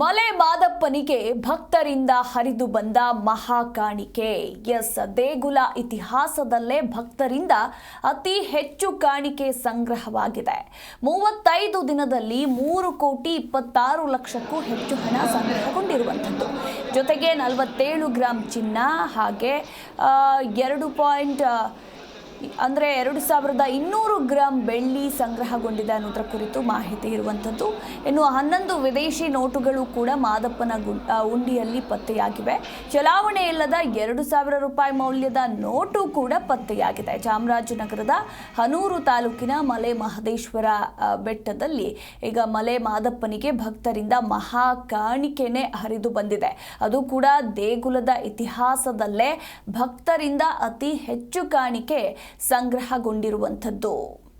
ಮಲೆ ಮಾದಪ್ಪನಿಗೆ ಭಕ್ತರಿಂದ ಹರಿದು ಬಂದ ಮಹಾಕಾಣಿಕೆ. ಎಸ್, ದೇಗುಲ ಇತಿಹಾಸದಲ್ಲೇ ಭಕ್ತರಿಂದ ಅತಿ ಹೆಚ್ಚು ಕಾಣಿಕೆ ಸಂಗ್ರಹವಾಗಿದೆ. ಮೂವತ್ತೈದು ದಿನದಲ್ಲಿ ಮೂರು ಕೋಟಿ ಇಪ್ಪತ್ತಾರು ಲಕ್ಷಕ್ಕೂ ಹೆಚ್ಚು ಹಣ ಸಂಗ್ರಹಗೊಂಡಿರುವಂಥದ್ದು. ಜೊತೆಗೆ ನಲವತ್ತೇಳು ಗ್ರಾಂ ಚಿನ್ನ ಹಾಗೆ ಎರಡು ಪಾಯಿಂಟ್ ಅಂದರೆ ಎರಡು ಸಾವಿರದ ಇನ್ನೂರು ಗ್ರಾಂ ಬೆಳ್ಳಿ ಸಂಗ್ರಹಗೊಂಡಿದೆ ಅನ್ನೋದರ ಕುರಿತು ಮಾಹಿತಿ ಇರುವಂಥದ್ದು. ಇನ್ನು ಹನ್ನೊಂದು ವಿದೇಶಿ ನೋಟುಗಳು ಕೂಡ ಮಾದಪ್ಪನ ಉಂಡಿಯಲ್ಲಿ ಪತ್ತೆಯಾಗಿವೆ. ಚಲಾವಣೆ ಇಲ್ಲದ ಎರಡು ಸಾವಿರ ರೂಪಾಯಿ ಮೌಲ್ಯದ ನೋಟು ಕೂಡ ಪತ್ತೆಯಾಗಿದೆ. ಚಾಮರಾಜನಗರದ ಹನೂರು ತಾಲೂಕಿನ ಮಲೆ ಮಹದೇಶ್ವರ ಬೆಟ್ಟದಲ್ಲಿ ಈಗ ಮಲೆ ಮಾದಪ್ಪನಿಗೆ ಭಕ್ತರಿಂದ ಮಹಾ ಕಾಣಿಕೆನೆ ಹರಿದು ಬಂದಿದೆ. ಅದು ಕೂಡ ದೇಗುಲದ ಇತಿಹಾಸದಲ್ಲೇ ಭಕ್ತರಿಂದ ಅತಿ ಹೆಚ್ಚು ಕಾಣಿಕೆ ಸಂಗ್ರಹಗೊಂಡಿರುವಂಥದ್ದು.